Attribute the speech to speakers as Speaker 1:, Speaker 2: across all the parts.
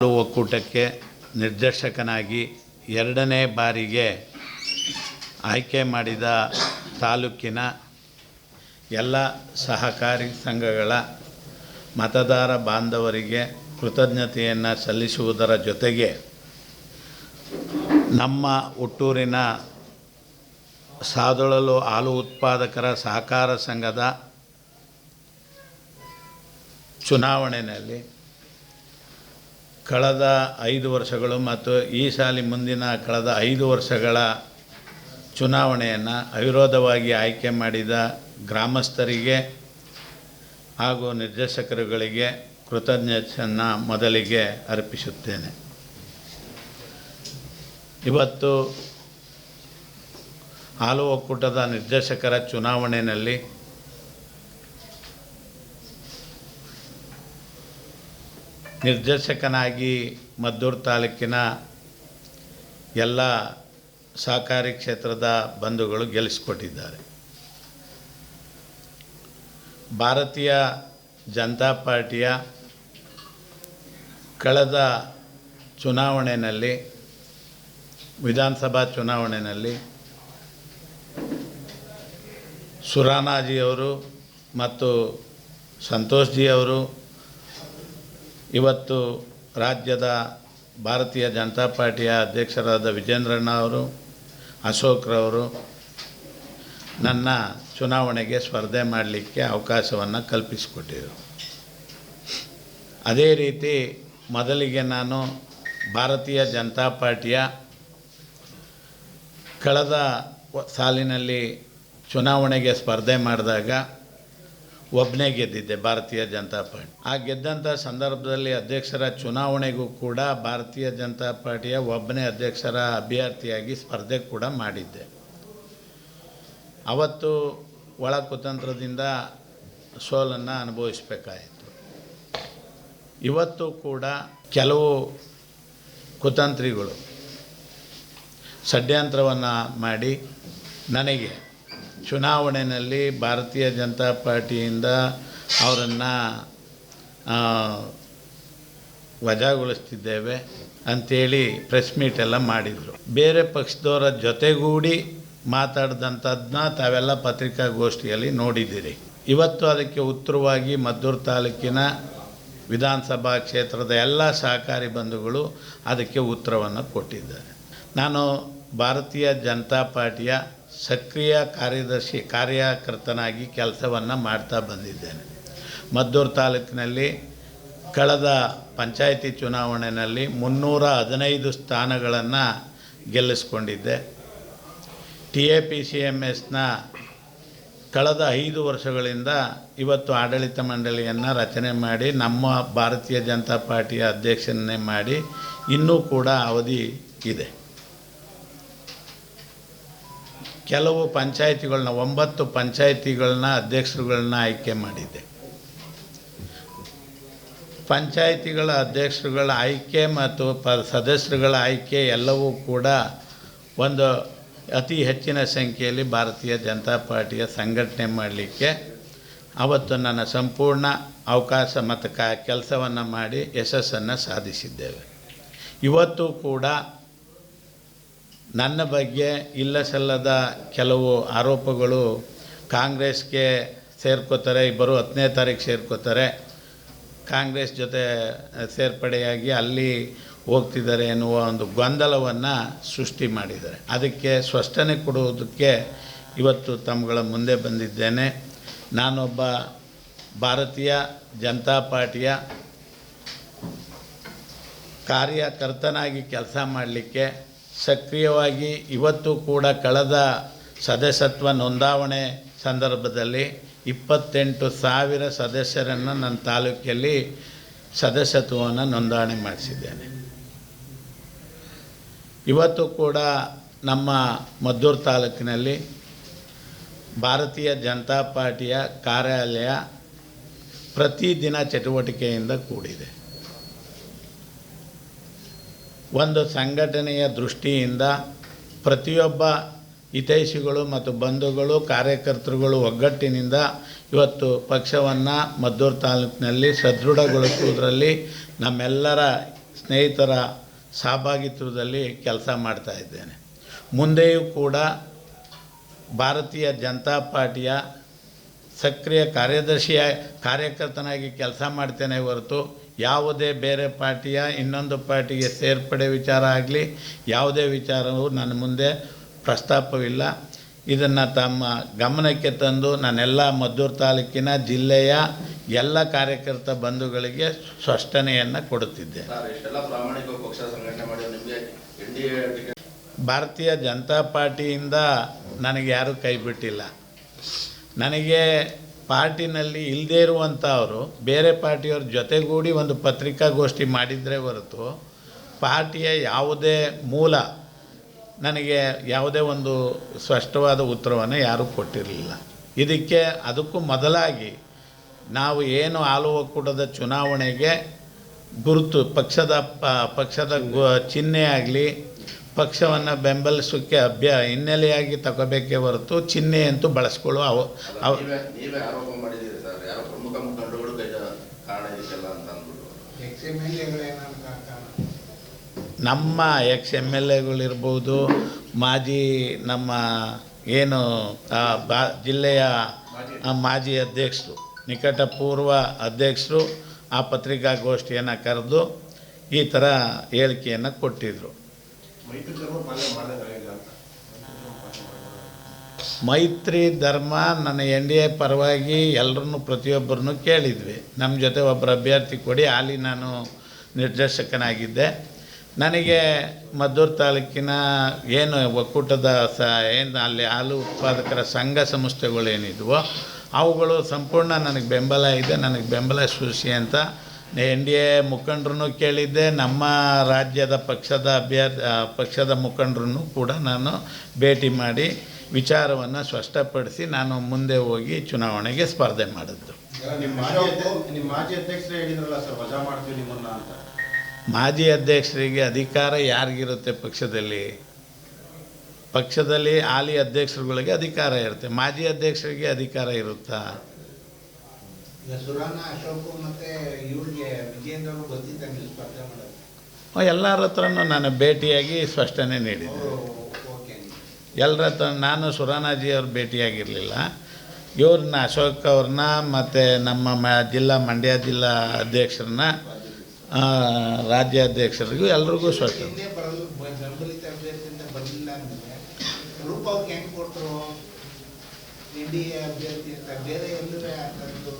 Speaker 1: ಒಕ್ಕೂಟಕ್ಕೆ ನಿರ್ದೇಶಕನಾಗಿ ಎರಡನೇ ಬಾರಿಗೆ ಆಯ್ಕೆ ಮಾಡಿದ ತಾಲೂಕಿನ ಎಲ್ಲ ಸಹಕಾರಿ ಸಂಘಗಳ ಮತದಾರ ಬಾಂಧವರಿಗೆ ಕೃತಜ್ಞತೆಯನ್ನು ಸಲ್ಲಿಸುವುದರ ಜೊತೆಗೆ ನಮ್ಮ ಹುಟ್ಟೂರಿನ ಸಾದೊಳಲು ಹಾಲು ಉತ್ಪಾದಕರ ಸಹಕಾರ ಸಂಘದ ಚುನಾವಣೆಯಲ್ಲಿ ಕಳೆದ ಐದು ವರ್ಷಗಳು ಮತ್ತು ಈ ಸಾಲಿ ಮುಂದಿನ ಕಳೆದ ಐದು ವರ್ಷಗಳ ಚುನಾವಣೆಯನ್ನು ಅವಿರೋಧವಾಗಿ ಆಯ್ಕೆ ಮಾಡಿದ ಗ್ರಾಮಸ್ಥರಿಗೆ ಹಾಗೂ ನಿರ್ದೇಶಕರುಗಳಿಗೆ ಕೃತಜ್ಞತೆಯನ್ನು ಮೊದಲಿಗೆ ಅರ್ಪಿಸುತ್ತೇನೆ. ಇವತ್ತು ಹಾಲು ಒಕ್ಕೂಟದ ನಿರ್ದೇಶಕರ ಚುನಾವಣೆಯಲ್ಲಿ ನಿರ್ದೇಶಕನಾಗಿ ಮದ್ದೂರು ತಾಲೂಕಿನ ಎಲ್ಲ ಸಹಕಾರಿ ಕ್ಷೇತ್ರದ ಬಂಧುಗಳು ಗೆಲ್ಲಿಸಿಕೊಟ್ಟಿದ್ದಾರೆ. ಭಾರತೀಯ ಜನತಾ ಪಾರ್ಟಿಯ ಕಳೆದ ಚುನಾವಣೆಯಲ್ಲಿ, ವಿಧಾನಸಭಾ ಚುನಾವಣೆಯಲ್ಲಿ ಸುರಾನಾಜಿಯವರು ಮತ್ತು ಸಂತೋಷ್ಜಿಯವರು ಇವತ್ತು ರಾಜ್ಯದ ಭಾರತೀಯ ಜನತಾ ಪಾರ್ಟಿಯ ಅಧ್ಯಕ್ಷರಾದ ವಿಜೇಂದ್ರಣ್ಣ ಅವರು ಅಶೋಕ್ರವರು ನನ್ನ ಚುನಾವಣೆಗೆ ಸ್ಪರ್ಧೆ ಮಾಡಲಿಕ್ಕೆ ಅವಕಾಶವನ್ನು ಕಲ್ಪಿಸಿಕೊಟ್ಟಿರು ಅದೇ ರೀತಿ ಮೊದಲಿಗೆ ನಾನು ಭಾರತೀಯ ಜನತಾ ಪಾರ್ಟಿಯ ಕಳೆದ ಸಾಲಿನಲ್ಲಿ ಚುನಾವಣೆಗೆ ಸ್ಪರ್ಧೆ ಮಾಡಿದಾಗ ಒಬ್ಬನೇ ಗೆದ್ದಿದ್ದೆ, ಭಾರತೀಯ ಜನತಾ ಪಾರ್ಟಿ. ಆ ಗೆದ್ದಂಥ ಸಂದರ್ಭದಲ್ಲಿ ಅಧ್ಯಕ್ಷರ ಚುನಾವಣೆಗೂ ಕೂಡ ಭಾರತೀಯ ಜನತಾ ಪಾರ್ಟಿಯ ಒಬ್ಬನೇ ಅಧ್ಯಕ್ಷರ ಅಭ್ಯರ್ಥಿಯಾಗಿ ಸ್ಪರ್ಧೆ ಕೂಡ ಮಾಡಿದ್ದೆ. ಅವತ್ತು ಒಳ ಕುತಂತ್ರದಿಂದ ಸೋಲನ್ನು ಅನುಭವಿಸಬೇಕಾಯಿತು. ಇವತ್ತು ಕೂಡ ಕೆಲವು ಕುತಂತ್ರಿಗಳು ಷಡ್ಯಂತ್ರವನ್ನು ಮಾಡಿ ನನಗೆ ಚುನಾವಣೆಯಲ್ಲಿ ಭಾರತೀಯ ಜನತಾ ಪಾರ್ಟಿಯಿಂದ ಅವರನ್ನು ವಜಾಗೊಳಿಸ್ತಿದ್ದೇವೆ ಅಂಥೇಳಿ ಪ್ರೆಸ್ ಮೀಟ್ ಎಲ್ಲ ಮಾಡಿದರು. ಬೇರೆ ಪಕ್ಷದವರ ಜೊತೆಗೂಡಿ ಮಾತಾಡಿದಂಥದ್ದನ್ನ ತಾವೆಲ್ಲ ಪತ್ರಿಕಾಗೋಷ್ಠಿಯಲ್ಲಿ ನೋಡಿದ್ದೀರಿ. ಇವತ್ತು ಅದಕ್ಕೆ ಉತ್ತರವಾಗಿ ಮದ್ದೂರು ತಾಲೂಕಿನ ವಿಧಾನಸಭಾ ಕ್ಷೇತ್ರದ ಎಲ್ಲ ಸಹಕಾರಿ ಬಂಧುಗಳು ಅದಕ್ಕೆ ಉತ್ತರವನ್ನು ಕೊಟ್ಟಿದ್ದಾರೆ. ನಾನು ಭಾರತೀಯ ಜನತಾ ಪಾರ್ಟಿಯ ಸಕ್ರಿಯ ಕಾರ್ಯದರ್ಶಿ, ಕಾರ್ಯಕರ್ತನಾಗಿ ಕೆಲಸವನ್ನು ಮಾಡ್ತಾ ಬಂದಿದ್ದೇನೆ. ಮದ್ದೂರು ತಾಲೂಕಿನಲ್ಲಿ ಕಳೆದ ಪಂಚಾಯಿತಿ ಚುನಾವಣೆಯಲ್ಲಿ ಮುನ್ನೂರ ಹದಿನೈದು ಸ್ಥಾನಗಳನ್ನು ಗೆಲ್ಲಿಸ್ಕೊಂಡಿದ್ದೆ. T A P C M ಎಸ್ನ ಕಳೆದ ಐದು ವರ್ಷಗಳಿಂದ ಇವತ್ತು ಆಡಳಿತ ಮಂಡಳಿಯನ್ನು ರಚನೆ ಮಾಡಿ, ನಮ್ಮ ಭಾರತೀಯ ಜನತಾ ಪಾರ್ಟಿಯ ಅಧ್ಯಕ್ಷನೇ ಮಾಡಿ ಇನ್ನೂ ಕೂಡ ಅವಧಿ ಇದೆ. ಕೆಲವು ಪಂಚಾಯಿತಿಗಳನ್ನ, ಒಂಬತ್ತು ಪಂಚಾಯಿತಿಗಳನ್ನ ಅಧ್ಯಕ್ಷರುಗಳನ್ನ ಆಯ್ಕೆ ಮಾಡಿದ್ದೆ ಪಂಚಾಯಿತಿಗಳ ಅಧ್ಯಕ್ಷರುಗಳ ಆಯ್ಕೆ ಮತ್ತು ಪ, ಸದಸ್ಯರುಗಳ ಆಯ್ಕೆ ಎಲ್ಲವೂ ಕೂಡ ಒಂದು ಅತಿ ಹೆಚ್ಚಿನ ಸಂಖ್ಯೆಯಲ್ಲಿ ಭಾರತೀಯ ಜನತಾ ಪಾರ್ಟಿಯ ಸಂಘಟನೆ ಮಾಡಲಿಕ್ಕೆ ಅವತ್ತು ನನ್ನ ಸಂಪೂರ್ಣ ಅವಕಾಶ ಮತ್ತು ಕ, ಕೆಲಸವನ್ನು ಮಾಡಿ ಯಶಸ್ಸನ್ನು ಸಾಧಿಸಿದ್ದೇವೆ. ಇವತ್ತು ಕೂಡ ನನ್ನ ಬಗ್ಗೆ ಇಲ್ಲ ಸಲ್ಲದ ಕೆಲವು ಆರೋಪಗಳು ಕಾಂಗ್ರೆಸ್ಗೆ ಸೇರ್ಕೋತಾರೆ, ಇಬ್ಬರು ಹತ್ತನೇ ತಾರೀಕು ಸೇರ್ಕೋತಾರೆ. ಕಾಂಗ್ರೆಸ್ ಜೊತೆ ಸೇರ್ಪಡೆಯಾಗಿ ಅಲ್ಲಿ ಹೋಗ್ತಿದ್ದಾರೆ ಎನ್ನುವ ಒಂದು ಗೊಂದಲವನ್ನು ಸೃಷ್ಟಿ ಮಾಡಿದ್ದಾರೆ. ಅದಕ್ಕೆ ಸ್ಪಷ್ಟನೆ ಕೊಡುವುದಕ್ಕೆ ಇವತ್ತು ತಮ್ಮಗಳ ಮುಂದೆ ಬಂದಿದ್ದೇನೆ. ನಾನೊಬ್ಬ ಭಾರತೀಯ ಜನತಾ ಪಾರ್ಟಿಯ ಕಾರ್ಯಕರ್ತನಾಗಿ ಕೆಲಸ ಮಾಡಲಿಕ್ಕೆ ಸಕ್ರಿಯವಾಗಿ ಇವತ್ತು ಕೂಡ ಕಳೆದ ಸದಸ್ಯತ್ವ ನೋಂದಾವಣೆ ಸಂದರ್ಭದಲ್ಲಿ ಇಪ್ಪತ್ತೆಂಟು ಸಾವಿರ ಸದಸ್ಯರನ್ನು ನನ್ನ ತಾಲೂಕಿನಲ್ಲಿ ಸದಸ್ಯತ್ವವನ್ನು ನೋಂದಣಿ ಮಾಡಿಸಿದ್ದೇನೆ. ಇವತ್ತು ಕೂಡ ನಮ್ಮ ಮದ್ದೂರು ತಾಲೂಕಿನಲ್ಲಿ ಭಾರತೀಯ ಜನತಾ ಪಾರ್ಟಿಯ ಕಾರ್ಯಾಲಯ ಪ್ರತಿದಿನ ಚಟುವಟಿಕೆಯಿಂದ ಕೂಡಿದೆ. ಒಂದು ಸಂಘಟನೆಯ ದೃಷ್ಟಿಯಿಂದ ಪ್ರತಿಯೊಬ್ಬ ಹಿತೈಷಿಗಳು ಮತ್ತು ಬಂಧುಗಳು, ಕಾರ್ಯಕರ್ತರುಗಳು ಒಗ್ಗಟ್ಟಿನಿಂದ ಇವತ್ತು ಪಕ್ಷವನ್ನು ಮದ್ದೂರು ತಾಲೂಕಿನಲ್ಲಿ ಸದೃಢಗೊಳಿಸುವುದರಲ್ಲಿ ನಮ್ಮೆಲ್ಲರ ಸ್ನೇಹಿತರ ಸಹಭಾಗಿತ್ವದಲ್ಲಿ ಕೆಲಸ ಮಾಡ್ತಾ ಇದ್ದೇನೆ. ಮುಂದೆಯೂ ಕೂಡ ಭಾರತೀಯ ಜನತಾ ಪಾರ್ಟಿಯ ಸಕ್ರಿಯ ಕಾರ್ಯದರ್ಶಿಯ ಕಾರ್ಯಕರ್ತನಾಗಿ ಕೆಲಸ ಮಾಡ್ತೇನೆ ಹೊರತು ಯಾವುದೇ ಬೇರೆ ಪಾರ್ಟಿಯ ಇನ್ನೊಂದು ಪಾರ್ಟಿಗೆ ಸೇರ್ಪಡೆ ವಿಚಾರ ಆಗಲಿ ಯಾವುದೇ ವಿಚಾರವು ನನ್ನ ಮುಂದೆ ಪ್ರಸ್ತಾಪವಿಲ್ಲ. ಇದನ್ನು ತಮ್ಮ ಗಮನಕ್ಕೆ ತಂದು ನಾನೆಲ್ಲ ಮದ್ದೂರು ತಾಲೂಕಿನ ಜಿಲ್ಲೆಯ ಎಲ್ಲ ಕಾರ್ಯಕರ್ತ ಬಂಧುಗಳಿಗೆ ಸ್ಪಷ್ಟನೆಯನ್ನು ಕೊಡುತ್ತಿದ್ದೆ. ಭಾರತೀಯ ಜನತಾ ಪಾರ್ಟಿಯಿಂದ ನನಗೆ ಯಾರೂ ಕೈ ಬಿಟ್ಟಿಲ್ಲ. ನನಗೆ ಪಾರ್ಟಿನಲ್ಲಿ ಇಲ್ಲದೇ ಇರುವಂಥವರು ಬೇರೆ ಪಾರ್ಟಿಯವ್ರ ಜೊತೆಗೂಡಿ ಒಂದು ಪತ್ರಿಕಾಗೋಷ್ಠಿ ಮಾಡಿದರೆ ಹೊರತು ಪಾರ್ಟಿಯ ಯಾವುದೇ ಮೂಲ ನನಗೆ ಯಾವುದೇ ಒಂದು ಸ್ಪಷ್ಟವಾದ ಉತ್ತರವನ್ನು ಯಾರೂ ಕೊಟ್ಟಿರಲಿಲ್ಲ. ಇದಕ್ಕೆ ಅದಕ್ಕೂ ಮೊದಲಾಗಿ ನಾವು ಏನು ಆಲು ಒಕ್ಕೂಟದ ಚುನಾವಣೆಗೆ ಗುರುತು ಪಕ್ಷದ ಪಕ್ಷದ ಚಿಹ್ನೆ ಆಗಲಿ ಪಕ್ಷವನ್ನು ಬೆಂಬಲಿಸೋಕ್ಕೆ ಅಭ್ಯ ಹಿನ್ನೆಲೆಯಾಗಿ ತಗೋಬೇಕೇ ಹೊರತು ಚಿಹ್ನೆ ಅಂತೂ ಬಳಸ್ಕೊಳ್ಳೋ ಅವ ನಮ್ಮ ಎಕ್ಸ್ ಎಂ ಎಲ್ ಎಗಳಿರ್ಬೋದು ಮಾಜಿ ನಮ್ಮ ಏನು ಆ, ಬಾ ಜಿಲ್ಲೆಯ ಮಾಜಿ ಅಧ್ಯಕ್ಷರು ನಿಕಟಪೂರ್ವ ಅಧ್ಯಕ್ಷರು ಆ ಪತ್ರಿಕಾಗೋಷ್ಠಿಯನ್ನು ಕರೆದು ಈ ಥರ ಹೇಳಿಕೆಯನ್ನು ಕೊಟ್ಟಿದ್ದರು
Speaker 2: ಮೈತ್ರಿ ಧರ್ಮ
Speaker 1: ನನ್ನ ಎನ್ ಡಿ ಎ ಪರವಾಗಿ ಎಲ್ಲರನ್ನು ಪ್ರತಿಯೊಬ್ಬರನ್ನು ಕೇಳಿದ್ವಿ. ನಮ್ಮ ಜೊತೆ ಒಬ್ಬರು ಅಭ್ಯರ್ಥಿ ಕೊಡಿ, ಅಲ್ಲಿ ನಾನು ನಿರ್ದೇಶಕನಾಗಿದ್ದೆ. ನನಗೆ ಮದ್ದೂರು ತಾಲೂಕಿನ ಏನು ಒಕ್ಕೂಟದ ಸ, ಏನು ಅಲ್ಲಿ ಹಾಲು ಉತ್ಪಾದಕರ ಸಂಘ ಸಂಸ್ಥೆಗಳೇನಿದ್ವೋ ಅವುಗಳು ಸಂಪೂರ್ಣ ನನಗೆ ಬೆಂಬಲ ಇದೆ, ನನಗೆ ಬೆಂಬಲ ಸೂಚಿ ಅಂತ ಎನ್ ಡಿ ಎ ಮುಖಂಡ್ರೂ ಕೇಳಿದ್ದೆ ನಮ್ಮ ರಾಜ್ಯದ ಪಕ್ಷದ ಅಭ್ಯರ್ಥಿ ಪಕ್ಷದ ಮುಖಂಡ್ರೂ ಕೂಡ ನಾನು ಭೇಟಿ ಮಾಡಿ ವಿಚಾರವನ್ನು ಸ್ಪಷ್ಟಪಡಿಸಿ ನಾನು ಮುಂದೆ ಹೋಗಿ ಚುನಾವಣೆಗೆ ಸ್ಪರ್ಧೆ ಮಾಡಿದ್ದು.
Speaker 2: ಮಾಜಿ
Speaker 1: ಅಧ್ಯಕ್ಷರಿಗೆ ಅಧಿಕಾರ ಯಾರಿಗಿರುತ್ತೆ ಪಕ್ಷದಲ್ಲಿ? ಪಕ್ಷದಲ್ಲಿ ಹಾಲಿ ಅಧ್ಯಕ್ಷರುಗಳಿಗೆ ಅಧಿಕಾರ ಇರುತ್ತೆ. ಮಾಜಿ ಅಧ್ಯಕ್ಷರಿಗೆ ಅಧಿಕಾರ ಇರುತ್ತಾ?
Speaker 3: ಸುರಾನ ಅಶೋಕ್ ಮತ್ತೆ ಇವ್ರಿಗೆ ವಿಜೇಂದ್ರ ಅವರು ಗೊತ್ತಿದ್ದ ನೀವು ಸ್ಪರ್ಧೆ ಮಾಡೋದು.
Speaker 1: ಎಲ್ಲರ ಹತ್ರನೂ ನಾನು ಭೇಟಿಯಾಗಿ ಸ್ಪಷ್ಟನೆ ನೀಡಿದ್ದೆ. ಎಲ್ಲರ ಹತ್ರ ನಾನು ಸುರಾನಾಜಿ ಅವ್ರ ಭೇಟಿಯಾಗಿರಲಿಲ್ಲ. ಇವ್ರನ್ನ ಅಶೋಕ್ ಅವ್ರನ್ನ ಮತ್ತು ನಮ್ಮ ಮ ಜಿಲ್ಲಾ ಮಂಡ್ಯ ಜಿಲ್ಲಾ ಅಧ್ಯಕ್ಷರನ್ನ ರಾಜ್ಯಾಧ್ಯಕ್ಷರಿಗೂ ಎಲ್ರಿಗೂ ಸ್ಪಷ್ಟ.
Speaker 3: ರೂಪ ಹೆಂಗೆ ಕೊಡ್ತರು ಬೇರೆ ಎಲ್ಲರೂ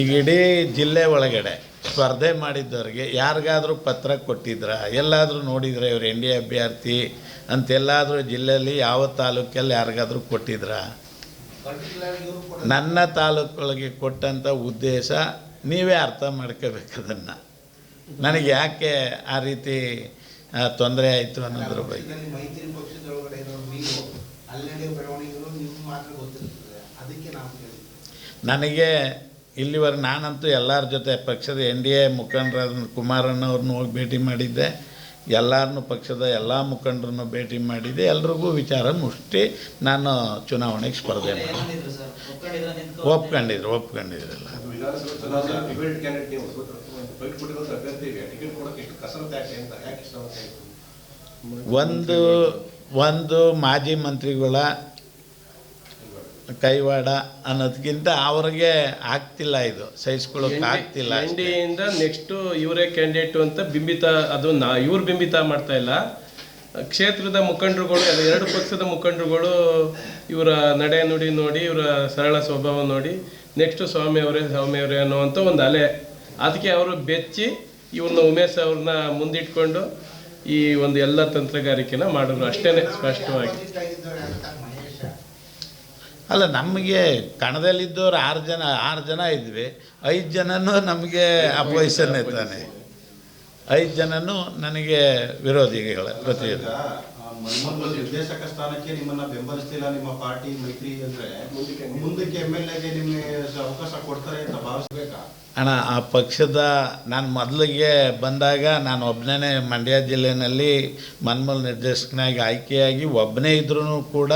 Speaker 1: ಈಗ ಇಡೀ ಜಿಲ್ಲೆ ಒಳಗಡೆ ಸ್ಪರ್ಧೆ ಮಾಡಿದ್ದವ್ರಿಗೆ ಯಾರಿಗಾದರೂ ಪತ್ರ ಕೊಟ್ಟಿದ್ರ ಎಲ್ಲಾದರೂ ನೋಡಿದ್ರೆ ಇವ್ರು ಎನ್ ಡಿ ಎ ಅಭ್ಯರ್ಥಿ ಅಂತೆಲ್ಲಾದರೂ ಜಿಲ್ಲೆಯಲ್ಲಿ ಯಾವ ತಾಲೂಕಲ್ಲಿ ಯಾರಿಗಾದರೂ ಕೊಟ್ಟಿದ್ರ? ನನ್ನ ತಾಲೂಕೊಳಗೆ ಕೊಟ್ಟಂಥ ಉದ್ದೇಶ ನೀವೇ ಅರ್ಥ ಮಾಡ್ಕೋಬೇಕು ಅದನ್ನು. ನನಗೆ ಯಾಕೆ ಆ ರೀತಿ ತೊಂದರೆ ಆಯಿತು ಅನ್ನೋದ್ರ ಬಗ್ಗೆ. ನನಗೆ ಇಲ್ಲಿವರೆಗೆ ನಾನಂತೂ ಎಲ್ಲರ ಜೊತೆ ಪಕ್ಷದ ಎನ್ ಡಿ ಎ ಮುಖಂಡರಾದ ಕುಮಾರಣ್ಣವ್ರನ್ನ ಹೋಗಿ ಭೇಟಿ ಮಾಡಿದ್ದೆ. ಎಲ್ಲರನ್ನು ಪಕ್ಷದ ಎಲ್ಲ ಮುಖಂಡರನ್ನು ಭೇಟಿ ಮಾಡಿದ್ದೆ. ಎಲ್ರಿಗೂ ವಿಚಾರ ಮುಷ್ಟಿ. ನಾನು ಚುನಾವಣೆಗೆ ಸ್ಪರ್ಧೆ ಮಾಡಿದೆ.
Speaker 4: ಸರ್? ಒಪ್ಕೊಂಡಿದ್ರ
Speaker 1: ಒಪ್ಕೊಂಡಿದ್ರಲ್ಲ
Speaker 2: ವಿಧಾನಸಭೆ ಚುನಾವಣೆ ಡಿಬೇಟ್ ಕ್ಯಾಂಡಿಡೇಟ್ ನೀವು ಬೈಕ್ ಕೊಟ್ಟಿರೋ ಅಭ್ಯರ್ಥಿಗೆ ಟಿಕೆಟ್ ಕೊಡೋಕೆ ಎಷ್ಟು ಕಸರತ್ತು ಅಂತ ಯಾಕೆ ಇಷ್ಟ ಅಂತ
Speaker 1: ಒಂದು ಒಂದು ಮಾಜಿ ಮಂತ್ರಿಗಳ ಕೈವಾಡ ಅನ್ನೋದಕ್ಕಿಂತ ಅವ್ರಿಗೆ ಆಗ್ತಿಲ್ಲ ಇದು. ಸಹಿಸ್ಕೊಳ್ಳೋಕೆ ಆಗ್ತಿಲ್ಲ
Speaker 5: ಎನ್
Speaker 1: ನೆಕ್ಸ್ಟು
Speaker 5: ಡಿ ಇಂದ ನೆಕ್ಸ್ಟ್ ಇವರೇ ಕ್ಯಾಂಡಿಡೇಟು ಅಂತ ಬಿಂಬಿತ ಅದು ನಾ ಇವ್ರು ಬಿಂಬಿತ ಮಾಡ್ತಾ ಇಲ್ಲ. ಕ್ಷೇತ್ರದ ಮುಖಂಡರುಗಳು ಅದು ಎರಡು ಪಕ್ಷದ ಮುಖಂಡರುಗಳು ಇವರ ನಡೆ ನುಡಿ ನೋಡಿ ಇವರ ಸರಳ ಸ್ವಭಾವ ನೋಡಿ ನೆಕ್ಸ್ಟು ಸ್ವಾಮಿ ಅವರೇ ಸ್ವಾಮಿ ಅವರೇ ಅನ್ನುವಂಥ ಒಂದು ಅಲೆ. ಅದಕ್ಕೆ ಅವರು ಬೆಚ್ಚಿ ಇವ್ರನ್ನ ಉಮೇಶ್ ಅವ್ರನ್ನ ಮುಂದಿಟ್ಕೊಂಡು ಈ ಒಂದು ಎಲ್ಲ ತಂತ್ರಗಾರಿಕೆನ ಮಾಡಿದ್ರು ಅಷ್ಟೇ ಸ್ಪಷ್ಟವಾಗಿ.
Speaker 1: ಅಲ್ಲ ನಮಗೆ ಕಣದಲ್ಲಿದ್ದವ್ರು ಆರು ಜನ ಆರು ಜನ ಇದ್ವಿ. ಐದು ಜನನೂ ನಮಗೆ ಅಪೋಸಿಷನ್ ಇದ್ದಾನೆ. ಐದು ಜನನೂ ನನಗೆ ವಿರೋಧಿಗಳ ಪ್ರತಿಯೊಂದು
Speaker 2: ಮನ್ಮೋಹನ್ ನಿರ್ದೇಶಕ ಸ್ಥಾನಕ್ಕೆ ನಿಮ್ಮನ್ನ ಬೆಂಬಲಿಸ್ತಿಲ್ಲ ನಿಮ್ಮ ಪಾರ್ಟಿ ಮೈತ್ರಿ ಅಂದ್ರೆ ಮುಂದಕ್ಕೆ ಎಂ ಎಲ್ ಎಗೆ ನಿಮ್ಗೆ ಅವಕಾಶ ಕೊಡ್ತಾರೆ ಅಂತ ಭಾವಿಸ್ಬೇಕಾ?
Speaker 1: ಅಣ್ಣ ಆ ಪಕ್ಷದ ನಾನು ಮೊದಲಿಗೆ ಬಂದಾಗ ನಾನು ಒಬ್ಬನೇ ಮಂಡ್ಯ ಜಿಲ್ಲೆಯಲ್ಲಿ ಮನ್ಮೂಲ್ ನಿರ್ದೇಶಕನಾಗಿ ಆಯ್ಕೆಯಾಗಿ ಒಬ್ಬನೇ ಇದ್ರೂ ಕೂಡ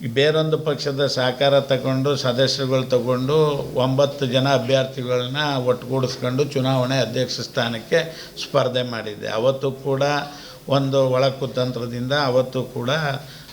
Speaker 1: ಬೇರೊಂದು ಪಕ್ಷದ ಸಹಕಾರ ತಗೊಂಡು, ಸದಸ್ಯರುಗಳು ತಗೊಂಡು ಒಂಬತ್ತು ಜನ ಅಭ್ಯರ್ಥಿಗಳನ್ನ ಒಟ್ಟುಗೂಡಿಸ್ಕೊಂಡು ಚುನಾವಣೆ ಅಧ್ಯಕ್ಷ ಸ್ಥಾನಕ್ಕೆ ಸ್ಪರ್ಧೆ ಮಾಡಿದ್ದೆ ಅವತ್ತು ಕೂಡ ಒಂದು ಒಳಕು ತಂತ್ರದಿಂದ, ಅವತ್ತು ಕೂಡ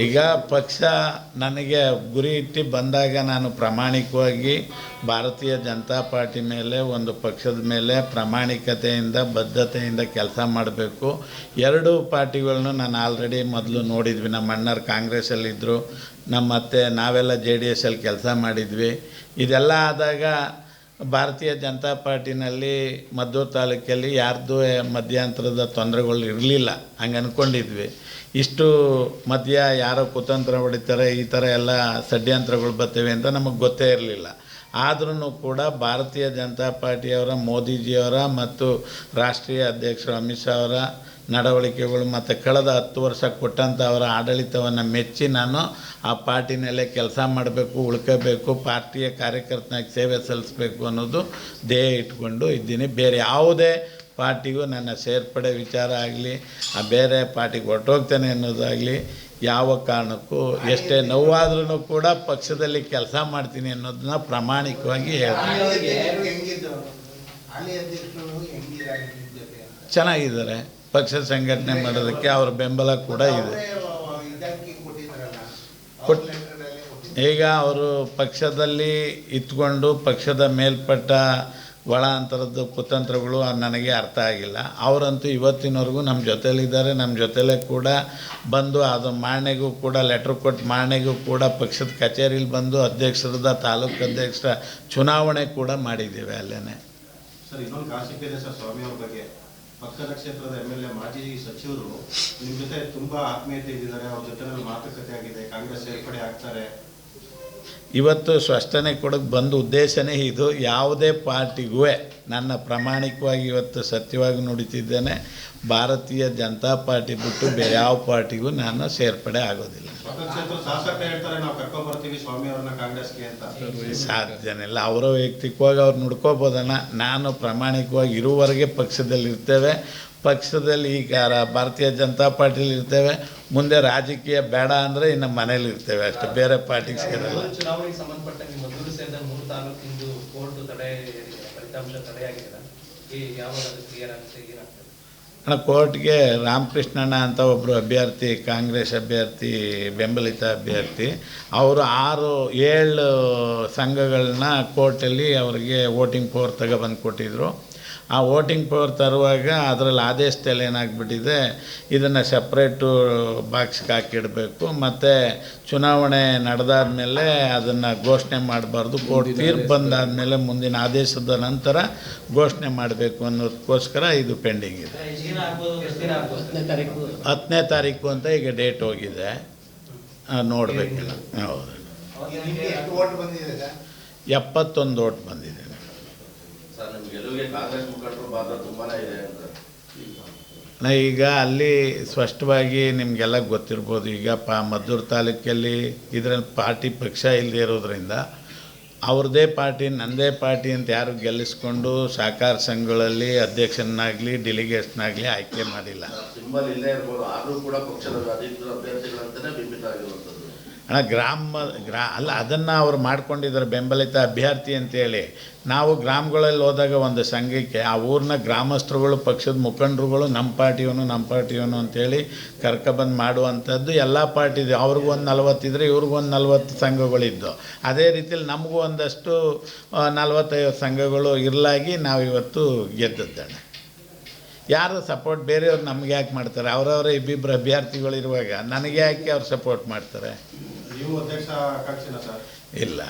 Speaker 1: ಈಗ ಪಕ್ಷ ನನಗೆ ಗುರಿ ಇಟ್ಟು ಬಂದಾಗ ನಾನು ಪ್ರಾಮಾಣಿಕವಾಗಿ ಭಾರತೀಯ ಜನತಾ ಪಾರ್ಟಿ ಮೇಲೆ, ಒಂದು ಪಕ್ಷದ ಮೇಲೆ ಪ್ರಾಮಾಣಿಕತೆಯಿಂದ, ಬದ್ಧತೆಯಿಂದ ಕೆಲಸ ಮಾಡಬೇಕು. ಎರಡು ಪಾರ್ಟಿಗಳನ್ನು ನಾನು ಆಲ್ರೆಡಿ ಮೊದಲು ನೋಡಿದ್ವಿ. ನಮ್ಮ ಅಣ್ಣರು ಕಾಂಗ್ರೆಸ್ಸಲ್ಲಿದ್ದರು ನಮ್ಮ ಅತ್ತೆ ನಾವೆಲ್ಲ ಜೆ ಡಿ ಎಸ್ಸಲ್ಲಿ ಕೆಲಸ ಮಾಡಿದ್ವಿ. ಇದೆಲ್ಲ ಆದಾಗ ಭಾರತೀಯ ಜನತಾ ಪಾರ್ಟಿನಲ್ಲಿ ಮದ್ದೂರು ತಾಲೂಕಲ್ಲಿ ಯಾರ್ದು ಮಧ್ಯಂತರದ ತೊಂದರೆಗಳು ಇರಲಿಲ್ಲ. ಹಂಗೆ ಅಂದ್ಕೊಂಡಿದ್ವಿ ಇಷ್ಟು ಮಧ್ಯ ಯಾರೋ ಕುತಂತ್ರ ಹೊಡಿತಾರೆ, ಈ ಥರ ಎಲ್ಲ ಷಡ್ಯಂತ್ರಗಳು ಬರ್ತವೆ ಅಂತ ನಮಗೆ ಗೊತ್ತೇ ಇರಲಿಲ್ಲ. ಆದ್ರೂ ಕೂಡ ಭಾರತೀಯ ಜನತಾ ಪಾರ್ಟಿಯವರ, ಮೋದಿಜಿಯವರ ಮತ್ತು ರಾಷ್ಟ್ರೀಯ ಅಧ್ಯಕ್ಷರು ಅಮಿತ್ ಶಾ ಅವರ ನಡವಳಿಕೆಗಳು ಮತ್ತು ಕಳೆದ ಹತ್ತು ವರ್ಷ ಕೊಟ್ಟಂಥ ಅವರ ಆಡಳಿತವನ್ನು ಮೆಚ್ಚಿ ನಾನು ಆ ಪಾರ್ಟಿನಲ್ಲೇ ಕೆಲಸ ಮಾಡಬೇಕು, ಉಳ್ಕೋಬೇಕು, ಪಾರ್ಟಿಯ ಕಾರ್ಯಕರ್ತನಾಗಿ ಸೇವೆ ಸಲ್ಲಿಸಬೇಕು ಅನ್ನೋದು ಧ್ಯೇಯ ಇಟ್ಕೊಂಡು ಇದ್ದೀನಿ. ಬೇರೆ ಯಾವುದೇ ಪಾರ್ಟಿಗೂ ನನ್ನ ಸೇರ್ಪಡೆ ವಿಚಾರ ಆಗಲಿ, ಆ ಬೇರೆ ಪಾರ್ಟಿಗೆ ಹೊರಟೋಗ್ತಾನೆ ಅನ್ನೋದಾಗಲಿ, ಯಾವ ಕಾರಣಕ್ಕೂ ಎಷ್ಟೇ ನೋವಾದ್ರೂ ಕೂಡ ಪಕ್ಷದಲ್ಲಿ ಕೆಲಸ ಮಾಡ್ತೀನಿ ಅನ್ನೋದನ್ನ ಪ್ರಾಮಾಣಿಕವಾಗಿ ಹೇಳ್ತೀನಿ. ಚೆನ್ನಾಗಿದ್ದಾರೆ. ಪಕ್ಷ ಸಂಘಟನೆ ಮಾಡೋದಕ್ಕೆ ಅವ್ರ ಬೆಂಬಲ ಕೂಡ ಇದೆ. ಈಗ ಅವರು ಪಕ್ಷದಲ್ಲಿ ಇತ್ಕೊಂಡು ಪಕ್ಷದ ಮೇಲ್ಪಟ್ಟ ಒಳ ಅಂತರದ್ದು ಕುತಂತ್ರಗಳು ನನಗೆ ಅರ್ಥ ಆಗಿಲ್ಲ. ಅವರಂತೂ ಇವತ್ತಿನವರೆಗೂ ನಮ್ಮ ಜೊತೇಲಿದ್ದಾರೆ ನಮ್ಮ ಜೊತೆಲೇ ಕೂಡ ಬಂದು ಅದು ಮಾಣೆಗೂ ಕೂಡ ಲೆಟ್ರ್ ಕೊಟ್ಟು ಮಾಣೆಗೂ ಕೂಡ ಪಕ್ಷದ ಕಚೇರಿಲಿ ಬಂದು ಅಧ್ಯಕ್ಷರದ ತಾಲೂಕು ಅಧ್ಯಕ್ಷರ ಚುನಾವಣೆ ಕೂಡ ಮಾಡಿದ್ದೀವಿ ಅಲ್ಲೇ
Speaker 2: ಸರ್, ಇನ್ನೊಂದು ಸರ್ ಸ್ವಾಮಿ ಅವ್ರ ಬಗ್ಗೆ. ಪಕ್ಕದ ಕ್ಷೇತ್ರದ ಎಂ ಎಲ್ ಎ ಮಾಜಿ ಸಚಿವರು ನಿಮ್ಮ ಜೊತೆ ತುಂಬಾ ಆತ್ಮೀಯತೆ ಇದ್ದಾರೆ ಅವ್ರ ಜೊತೆ ಮಾತುಕತೆ ಆಗಿದೆ. ಕಾಂಗ್ರೆಸ್ ಸೇರ್ಪಡೆ ಆಗ್ತಾರೆ.
Speaker 1: ಇವತ್ತು ಸ್ಪಷ್ಟನೆ ಕೊಡೋಕ್ಕೆ ಬಂದ ಉದ್ದೇಶನೇ ಇದು. ಯಾವುದೇ ಪಾರ್ಟಿಗೂ ನನ್ನ ಪ್ರಾಮಾಣಿಕವಾಗಿ ಇವತ್ತು ಸತ್ಯವಾಗಿ ನುಡಿತಿದ್ದೇನೆ. ಭಾರತೀಯ ಜನತಾ ಪಾರ್ಟಿ ಬಿಟ್ಟು ಬೇರೆ ಯಾವ ಪಾರ್ಟಿಗೂ ನಾನು ಸೇರ್ಪಡೆ ಆಗೋದಿಲ್ಲ. ಸಾಧ್ಯನೇ ಇಲ್ಲ. ಅವರ ವೈಯಕ್ತಿಕವಾಗಿ ಅವ್ರು ನುಡ್ಕೋಬೋದಣ್ಣ ನಾನು ಪ್ರಾಮಾಣಿಕವಾಗಿ ಇರುವವರೆಗೆ ಪಕ್ಷದಲ್ಲಿ ಇರ್ತೇವೆ ಪಕ್ಷದಲ್ಲಿ ಈಗ ಭಾರತೀಯ ಜನತಾ ಪಾರ್ಟಿಲಿ ಇರ್ತೇವೆ ಮುಂದೆ ರಾಜಕೀಯ ಬೇಡ ಅಂದರೆ ಇನ್ನು ಮನೇಲಿ ಇರ್ತೇವೆ ಅಷ್ಟೇ ಬೇರೆ ಪಾರ್ಟಿಗೆ ಸೇರಲ್ಲ
Speaker 4: ಚುನಾವಣೆಗೆ ಸಂಬಂಧಪಟ್ಟಂಗೆ ಮದ್ದೂರು ಸೇರಿದ ಮೂರು ತಾಲೂಕಿಂದು ಕೋರ್ಟ್ ತಡೆ ಫಲಿತಾಂಶ ತಡೆಯಾಗಿದೆ ಈ ಯಾವಾಗ ಅದು ಕ್ಲಿಯರ್ ಆಗುತ್ತೆ ಏನಾಗ್ತದೆ
Speaker 1: ಅಣ್ಣ ಕೋರ್ಟ್ಗೆ ರಾಮಕೃಷ್ಣಣ್ಣ ಅಂತ ಒಬ್ಬರು ಅಭ್ಯರ್ಥಿ ಕಾಂಗ್ರೆಸ್ ಅಭ್ಯರ್ಥಿ ಬೆಂಬಲಿತ ಅಭ್ಯರ್ಥಿ ಅವರು ಆರು ಏಳು ಸಂಘಗಳನ್ನ ಕೋರ್ಟಲ್ಲಿ ಅವರಿಗೆ ವೋಟಿಂಗ್ ಪವರ್ ತಗೊಬಂದು ಕೊಟ್ಟಿದ್ರು. ಆ ವೋಟಿಂಗ್ ಪವರ್ ತರುವಾಗ ಅದರಲ್ಲಿ ಆದೇಶದಲ್ಲಿ ಏನಾಗ್ಬಿಟ್ಟಿದೆ ಇದನ್ನು ಸಪ್ರೇಟು ಬಾಕ್ಸ್ಗೆ ಹಾಕಿಡಬೇಕು ಮತ್ತು ಚುನಾವಣೆ ನಡೆದಾದ್ಮೇಲೆ ಅದನ್ನು ಘೋಷಣೆ ಮಾಡಬಾರ್ದು ಕೋರ್ಟ್ ತೀರ್ಪು ಬಂದಾದಮೇಲೆ ಮುಂದಿನ ಆದೇಶದ ನಂತರ ಘೋಷಣೆ ಮಾಡಬೇಕು ಅನ್ನೋದಕ್ಕೋಸ್ಕರ ಇದು ಪೆಂಡಿಂಗ್ ಇದೆ.
Speaker 4: ಹತ್ತನೇ ತಾರೀಕು.
Speaker 1: ಹತ್ತನೇ ತಾರೀಕು ಅಂತ ಈಗ ಡೇಟ್ ಹೋಗಿದೆ. ನೋಡಬೇಕಿಲ್ಲ ಹೌದು.
Speaker 3: ಬಂದಿದೆ
Speaker 1: ಎಪ್ಪತ್ತೊಂದು ಓಟ್ ಬಂದಿದೆ.
Speaker 6: ಸರ್ ನಿಮ್ ಗೆಲುವಿಗೆ ಕಾಂಗ್ರೆಸ್ ಮುಖಂಡರು ಪಾತ್ರ ತುಂಬಾನೇ ಇದೆ ಅಂತ.
Speaker 1: ನಾ ಈಗ ಅಲ್ಲಿ ಸ್ಪಷ್ಟವಾಗಿ ನಿಮಗೆಲ್ಲ ಗೊತ್ತಿರ್ಬೋದು ಈಗ ಪ ಮದ್ದೂರು ತಾಲೂಕಲ್ಲಿ ಇದರಲ್ಲಿ ಪಾರ್ಟಿ ಪಕ್ಷ ಇಲ್ಲದೆ ಇರೋದ್ರಿಂದ ಅವ್ರದ್ದೇ ಪಾರ್ಟಿ ನನ್ನದೇ ಪಾರ್ಟಿ ಅಂತ ಯಾರು ಗೆಲ್ಲಿಸ್ಕೊಂಡು ಸಹಕಾರ ಸಂಘಗಳಲ್ಲಿ ಅಧ್ಯಕ್ಷನಾಗಲಿ ಡೆಲಿಗೇಟ್ಸ್ನಾಗಲಿ ಆಯ್ಕೆ ಮಾಡಿಲ್ಲ.
Speaker 6: ಸಿಂಬಲ್ ಇಲ್ಲೇ ಇರ್ಬೋದು ಆದರೂ ಕೂಡ ಪಕ್ಷದ ಅಧಿಕೃತ ಅಭ್ಯರ್ಥಿಗಳಂತಾನೆ ಬಿಂಬಿತ ಆಗಿರುವಂಥದ್ದು
Speaker 1: ಅಣ್ಣ ಗ್ರಾಮ, ಗ್ರಾ, ಅಲ್ಲ, ಅದನ್ನು ಅವ್ರು ಮಾಡ್ಕೊಂಡಿದ್ದಾರೆ ಬೆಂಬಲಿತ ಅಭ್ಯರ್ಥಿ ಅಂತೇಳಿ. ನಾವು ಗ್ರಾಮಗಳಲ್ಲಿ ಹೋದಾಗ ಒಂದು ಸಂಘಕ್ಕೆ ಆ ಊರಿನ ಗ್ರಾಮಸ್ಥರುಗಳು, ಪಕ್ಷದ ಮುಖಂಡರುಗಳು, ನಮ್ಮ ಪಾರ್ಟಿಯವನು ನಮ್ಮ ಪಾರ್ಟಿಯವನು ಅಂತೇಳಿ ಕರ್ಕೊಬಂದು ಮಾಡುವಂಥದ್ದು ಎಲ್ಲ ಪಾರ್ಟಿ ಇದೆ ಅವ್ರಿಗೂ ಒಂದು ನಲ್ವತ್ತಿದ್ರೆ ಇವ್ರಿಗೂ ಒಂದು ನಲ್ವತ್ತು ಸಂಘಗಳಿದ್ದು. ಅದೇ ರೀತಿಯಲ್ಲಿ ನಮಗೂ ಒಂದಷ್ಟು ನಲ್ವತ್ತೈವತ್ತು ಸಂಘಗಳು ಇರಲಾಗಿ ನಾವು ಇವತ್ತು ಗೆದ್ದದ್ದಣ್ಣ. ಯಾರು ಸಪೋರ್ಟ್, ಬೇರೆಯವ್ರು ನಮ್ಗೆ ಯಾಕೆ ಮಾಡ್ತಾರೆ? ಅವರವರೇ ಇಬ್ಬಿಬ್ಬರು ಅಭ್ಯರ್ಥಿಗಳು ಇರುವಾಗ ನನಗೆ ಯಾಕೆ ಅವ್ರು ಸಪೋರ್ಟ್ ಮಾಡ್ತಾರೆ?
Speaker 2: ನೀವು ಅಧ್ಯಕ್ಷ ಆಕಾಂಕ್ಷಿನ ಸರ್.
Speaker 1: ಇಲ್ಲ.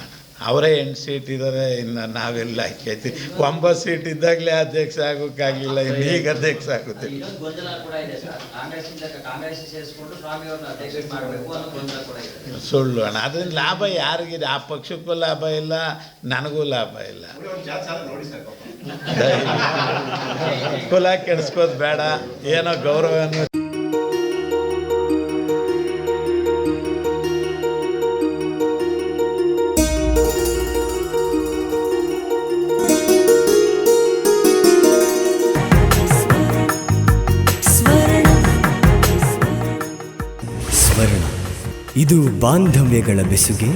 Speaker 1: ಅವರೇ ಎಂಟು ಸೀಟ್ ಇದ್ದಾರೆ ಇನ್ನು ನಾವೆಲ್ಲ ಹಾಕೈತಿ ಒಂಬತ್ತು ಸೀಟ್ ಇದ್ದಾಗಲೇ ಅಧ್ಯಕ್ಷ ಆಗೋಕ್ಕಾಗಲಿಲ್ಲ ಇನ್ನು ಈಗ ಅಧ್ಯಕ್ಷ ಆಗುತ್ತಿಲ್ಲ.
Speaker 7: ಇನ್ನೊಂದು ಗೊಂದಲ ಕೂಡ ಇದೆ ಸರ್. ಕಾಂಗ್ರೆಸ್ ಕಾಂಗ್ರೆಸ್ ಸೇರಿಸ್ಕೊಂಡು ಸ್ವಾಮಿ ಅವ್ರನ್ನ ಅಧ್ಯಕ್ಷ ಮಾಡಬೇಕು ಅನ್ನೋ ಗೊಂದಲ ಕೂಡ ಇದೆ.
Speaker 1: ಸುಳ್ಳು ಅಣ್ಣ. ಅದರಿಂದ ಲಾಭ ಯಾರಿಗಿದೆ ಆ ಪಕ್ಷಕ್ಕೂ ಲಾಭ ಇಲ್ಲ ನನಗೂ ಲಾಭ ಇಲ್ಲ.
Speaker 2: ನೋಡಿ ಸರ್ ಪಾಪ.
Speaker 1: ಕುಲ ಕೆಡಿಸ್ಕೋದು ಬೇಡ. ಏನೋ ಗೌರವ
Speaker 8: ಬಾಂಧವ್ಯಗಳ ಬೆಸುಗೆ